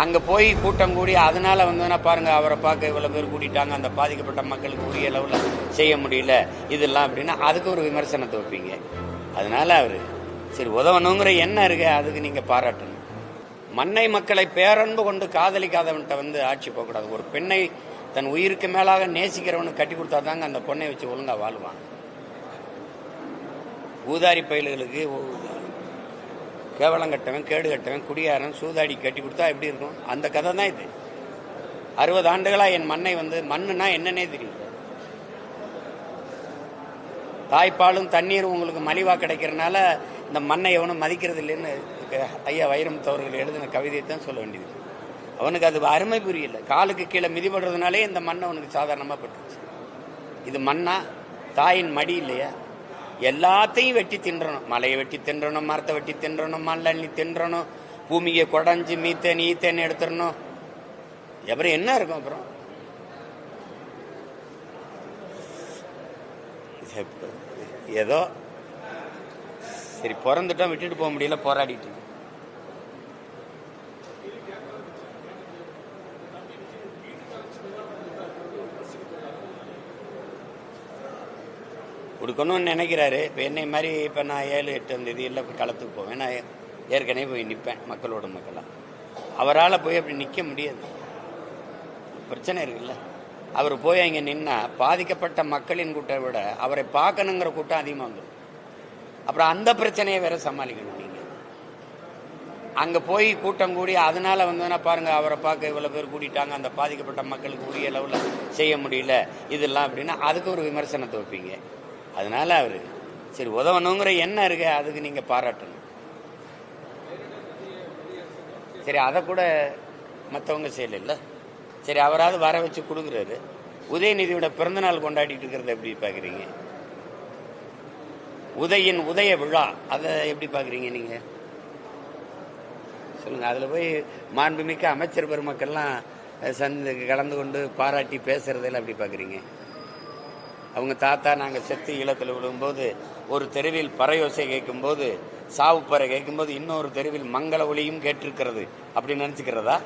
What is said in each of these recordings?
அங்கே போய் கூட்டம் கூடி அதனால வந்ததுன்னா பாருங்க அவரை பார்க்க இவ்வளோ பேர் கூட்டிட்டாங்க. அந்த பாதிக்கப்பட்ட மக்களுக்கு உரிய அளவில் செய்ய முடியல. இதெல்லாம் அப்படின்னா அதுக்கு ஒரு விமர்சனத்தை வைப்பீங்க. அதனால அவர் சரி உதவணுங்கிற எண்ணம் இருக்கு அதுக்கு நீங்கள் பாராட்டணும். மண்ணை மக்களை பேரன்பு கொண்டு காதலிக்காதவன்கிட்ட வந்து ஆட்சி போகக்கூடாது. ஒரு பெண்ணை தன் உயிருக்கு மேலாக நேசிக்கிறவனுக்கு கட்டி கொடுத்தாதாங்க அந்த பொண்ணை வச்சு ஒழுங்கா வாழ்வான். ஊதாரி பயில்களுக்கு கேவலம் கட்டவன் கேடு கட்டவன் குடியாரன் சூதாடி கட்டி கொடுத்தா எப்படி இருக்கும்? அந்த கதை தான் இது. அறுபது ஆண்டுகளா என் மண்ணை வந்து மண்ணுனா என்னன்னே தெரியும். தாய்ப்பாலும் தண்ணீரும் உங்களுக்கு மலிவா கிடைக்கிறனால இந்த மண்ணை எவனும் மதிக்கிறது இல்லைன்னு ஐயா வைரமுத்து அவர்கள் எழுதின கவிதையை தான் சொல்ல வேண்டியது. அவனுக்கு அது அருமை புரியல. காலுக்கு கீழே மிதிபடுறதுனாலே இந்த மண்ணை அவனுக்கு சாதாரணமாக பட்டுச்சு இது மண்ணா? தாயின் மடி இல்லையா? எல்லாத்தையும் வெட்டி தின்றணும். மலையை வெட்டி தின்றணும் மரத்தை வெட்டி தின்றணும் மண்ணி தின்றணும் பூமியை குடஞ்சு மீத்தேன் ஈத்தேன் எடுத்துடணும். அப்புறம் என்ன இருக்கும் அப்புறம்? ஏதோ சரி பிறந்துட்டோம் விட்டுட்டு போக முடியல போராடிட்டு கொடுக்கணும்னு நினைக்கிறாரு. இப்போ என்னை மாதிரி இப்போ நான் ஏழு எட்டாம் தேதி இல்லை போய் களத்துக்கு போவேன். நான் ஏற்கனவே போய் நிற்பேன் மக்களோட மக்களாக அவரால் போய் அப்படி நிற்க முடியாது. பிரச்சனை இருக்குல்ல. அவர் போய் அங்கே நின்னா பாதிக்கப்பட்ட மக்களின் கூட்டம் விட அவரை பார்க்கணுங்கிற கூட்டம் அதிகமாக வந்துடும் அப்புறம் அந்த பிரச்சனையை வேற சமாளிக்கணும் நீங்கள் அங்கே போய் கூட்டம் கூடி அதனால வந்ததுன்னா பாருங்க அவரை பார்க்க இவ்வளோ பேர் கூட்டிட்டாங்க அந்த பாதிக்கப்பட்ட மக்களுக்கு உரிய அளவில் செய்ய முடியல. இதெல்லாம் அப்படின்னா அதுக்கு ஒரு விமர்சனத்தை வைப்பீங்க. அதனால அவரு சரி உதவணுங்கிற எண்ணம் இருக்கு அதுக்கு நீங்க பாராட்டணும். சரி அதை கூட மற்றவங்க செய்யல சரி அவராவது வர வச்சு கொடுக்குறாரு உதயநிதியோட பிறந்தநாள் கொண்டாடிட்டு இருக்கிறத எப்படி பார்க்குறீங்க உதயின் உதய விழா அதை எப்படி பார்க்குறீங்க நீங்க? சொல்லுங்க அதுல போய் மாண்புமிக்க அமைச்சர் பெருமக்கள்லாம் சந்து கலந்து கொண்டு பாராட்டி பேசுறதெல்லாம் எப்படி பார்க்குறீங்க அவங்க தாத்தா நாங்கள் செத்து ஈழத்தில் விழும்போது ஒரு தெருவில் பறையோசை கேட்கும்போது சாவுப்பறை கேட்கும்போது இன்னொரு தெருவில் மங்கள ஒளியும் கேட்டிருக்கிறது. அப்படின்னு நினச்சிக்கிறதா?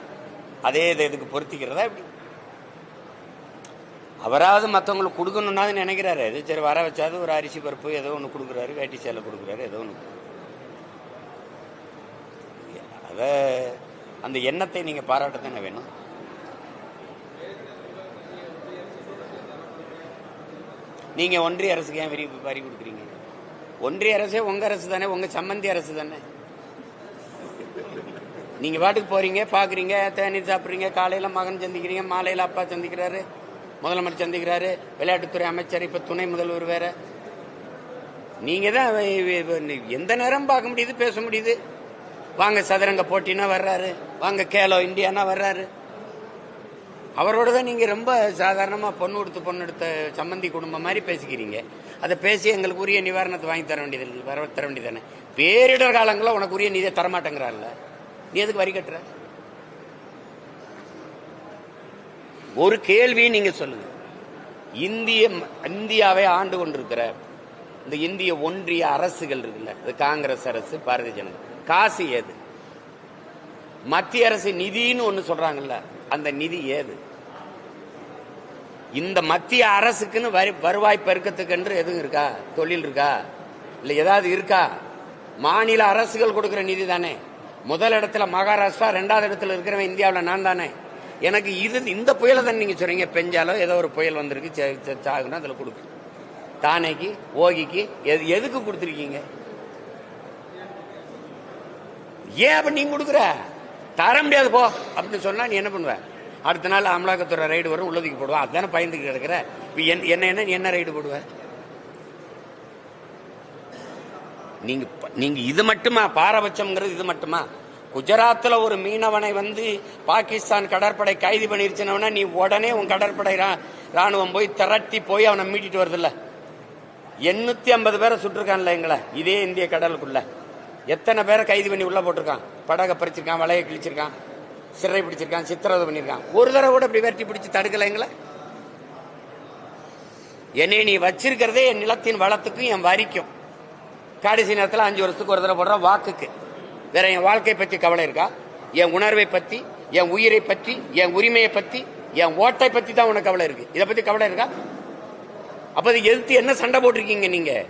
அதே இதை இதுக்கு பொருத்திக்கிறதா எப்படி? அவராவது மற்றவங்களுக்கு கொடுக்கணும்னாது நினைக்கிறாரு. இது சரி வர வச்சாது ஒரு அரிசி பருப்பு ஏதோ ஒன்று கொடுக்குறாரு வேட்டி சேலை கொடுக்குறாரு ஏதோ ஒன்று அதை அந்த எண்ணத்தை நீங்கள் பாராட்ட தானே வேணும்? நீங்க ஒன்றிய அரசுக்கு ஏன் வரி வரி கொடுக்குறீங்க? ஒன்றிய அரசே உங்க அரசு தானே உங்க சம்மந்தி அரசு தானே? நீங்க பாட்டுக்கு போறீங்க பாக்குறீங்க தேநீர் சாப்பிடுறீங்க காலையில மகன் சந்திக்கிறீங்க மாலையில அப்பா சந்திக்கிறாரு முதலமைச்சர் சந்திக்கிறாரு விளையாட்டுத்துறை அமைச்சர் இப்ப துணை முதல்வர் வேற. நீங்க தான் எந்த நேரம் பார்க்க முடியுது பேச முடியுது? வாங்க சதுரங்க போட்டினா வர்றாரு வாங்க கேலோ இந்தியானா வர்றாரு. அவரோட தான் நீங்க ரொம்ப சாதாரணமா பொண்ணு கொடுத்து பொண்ணு எடுத்த சம்மந்தி குடும்பம் மாதிரி பேசிக்கிறீங்க. அதை பேசி எங்களுக்கு உரிய நிவாரணத்தை வாங்கி தர வேண்டியது வர தர வேண்டியதானே பேரிடர் காலங்களில் உனக்கு உரிய நிதியை தரமாட்டேங்கிறான்ல நீ எதுக்கு வரி கட்டுற? ஒரு கேள்வியும் நீங்க சொல்லுங்க. இந்திய இந்தியாவை ஆண்டு கொண்டிருக்கிற இந்த இந்திய ஒன்றிய அரசுகள் இருக்குல்ல இது காங்கிரஸ் அரசு பாரதிய ஜனதா. காசு ஏது? மத்திய அரசு நிதின்னு ஒன்று சொல்றாங்கல்ல. அந்த நிதி ஏது? இந்த மத்திய அரசுக்குன்னு வரி வருவாய் பெருக்கத்துக்கு என்று எதுவும் இருக்கா? தொழில் இருக்கா? இல்ல ஏதாவது இருக்கா? மாநில அரசுகள் கொடுக்கிற நிதி தானே. முதல் இடத்துல மகாராஷ்டிரா ரெண்டாவது இடத்துல இருக்கிறவன் இந்தியாவில் நான் தானே. எனக்கு இது இந்த புயலை தான் நீங்க சொல்றீங்க. பெஞ்சாலோ ஏதோ ஒரு புயல் வந்திருக்கு சே- சாகுனா அதுல கொடுக்கு. தானேக்கு ஓகிக்கு எது எதுக்கு கொடுத்துருக்கீங்க? ஏன் அப்ப நீங்க கொடுக்குற? தர முடியாது போ. அப்படின்னு சொன்னா நீ என்ன பண்ணுவ? அடுத்த நாள் அமலாக்கத்துறை ரைடு வரும் உள்ளதுக்கு போடுவான் அதுதானே பயந்துக்கிட்டு இருக்கிற என்- என்ன என்ன நீ என்ன ரைடு போடுவ? நீங்க நீங்க இது மட்டுமா? பாரபட்சம்ங்கிறது இது மட்டுமா? குஜராத்தில் ஒரு மீனவனை வந்து பாகிஸ்தான் கடற்படை கைது பண்ணிருச்சுனவனா நீ உடனே உன் கடற்படை ராணுவம் போய் திரட்டி போய் அவனை மீட்டிட்டு வருதுல்ல. எண்ணூத்தி ஐம்பது பேரை சுட்டிருக்கான்ல எங்களை. இதே இந்திய கடலுக்குள்ள. எத்தனை பேரை கைது பண்ணி உள்ள போட்டிருக்கான்? படகை பறிச்சிருக்கான் வலையை கிழிச்சிருக்கான் சிறை பிடிச்சிருக்கான் சித்திரவதை பண்ணியிருக்கான் ஒரு தடவை கூட இப்படி வெட்டி பிடிச்சி தடுக்கல எங்களை? என்னை நீ வச்சிருக்கிறதே என் நிலத்தின் வளத்துக்கும் என் வரிக்கும். கடைசி நேரத்தில் அஞ்சு வருஷத்துக்கு ஒரு தடவை போடுற வாக்குக்கு. வேற என் வாழ்க்கை பற்றி கவலை இருக்கா? என் உணர்வை பற்றி என் உயிரை பற்றி என் உரிமையை பற்றி என் ஓட்டை பற்றி தான் உனக்கு கவலை இருக்கு. இதை பற்றி கவலை இருக்கா? அப்போ எதிர்த்து என்ன சண்டை போட்டிருக்கீங்க நீங்கள்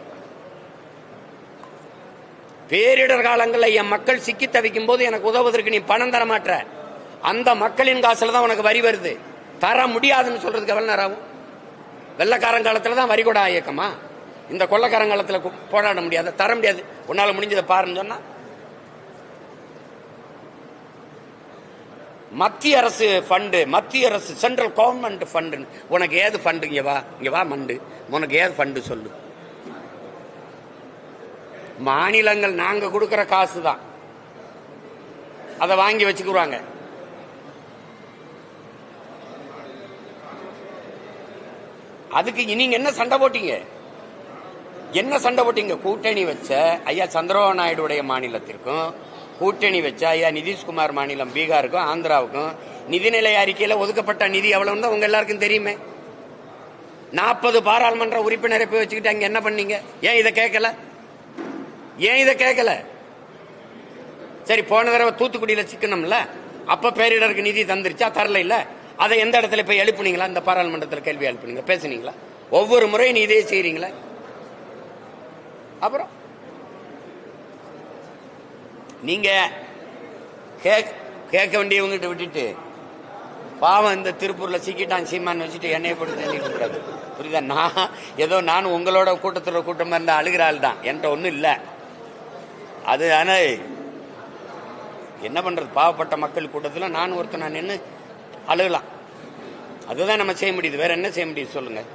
பேரிடர் காலங்களில் என் மக்கள் சிக்கி தவிக்கும் போது எனக்கு உதவுவதற்கு நீ பணம் தர மாட்ட அந்த மக்களின் காசுல தான் உனக்கு வரி வருது. தர முடியாதுன்னு சொல்றதுக்கு எவ்வளவு நேரம் ஆகும்? வெள்ளக்காரங்காலத்தில் தான் வரி கூட இயக்கமா? இந்த கொள்ளக்காரங்காலத்தில் போராட முடியாது தர முடியாது. உன்னால் முடிஞ்சதை பாருன்னு சொன்னா? மத்திய அரசு ஃபண்டு மத்திய அரசு சென்ட்ரல் கவர்மெண்ட் ஃபண்டு உனக்கு ஏது ஃபண்டு இங்கே வா இங்கே வா மண்டு. உனக்கு ஏது ஃபண்டு சொல்லு. மாநிலங்கள் நாங்க கொடுக்கிற காசு தான் அதை வாங்கி வச்சுக்குறாங்க அதுக்கு நீங்க என்ன சண்டை போட்டீங்க? என்ன சண்டை போட்டீங்க? கூட்டணி வச்ச ஐயா சந்திரபாபு நாயுடுடைய மாநிலத்திற்கும் கூட்டணி வச்ச ஐயா நிதிஷ்குமார் மாநிலம் பீகாருக்கும் ஆந்திராவுக்கும் நிதிநிலை அறிக்கையில ஒதுக்கப்பட்ட நிதி எவ்வளவுன்னு உங்க எல்லாருக்கும் தெரியுமே. நாற்பது பாராளுமன்ற உறுப்பினரை போய் வச்சுக்கிட்டு அங்க என்ன பண்ணீங்க? ஏன் இதை கேட்கல? ஏன் இதை கேட்கல? சரி போன தடவை தூத்துக்குடியில் சிக்கணும்ல அப்ப பேரிடருக்கு நிதி தந்துருச்சா? தரல இல்ல. அதை எந்த இடத்துல போய் எழுப்புனீங்களா? இந்த பாராளுமன்றத்தில் கேள்வி எழுப்புனீங்க. பேசுனீங்களா? ஒவ்வொரு முறையும் நீ இதே செய்றீங்களா. அப்புறம்? நீங்க கேக்- கேட்க வேண்டியவங்கிட்ட விட்டுட்டு பாவம் இந்த திருப்பூர்ல சிக்கிட்டான் சீமான் வச்சுட்டு என்னைய போட்டு தள்ளிட்டு கூடாது புரியுதா? நான் ஏதோ நான் உங்களோட கூட்டத்தில் கூட்டமா இருந்தால் அழுகிற ஆள் தான் என்கிட்ட ஒன்றும் இல்லை. அது ஆனால் என்ன பண்ணுறது பாவப்பட்ட மக்கள் கூட்டத்தில் நான் ஒருத்தன் நான் நின்று அழுகலாம். அதுதான் நம்ம செய்ய முடியுது. வேற என்ன செய்ய முடியுது சொல்லுங்கள்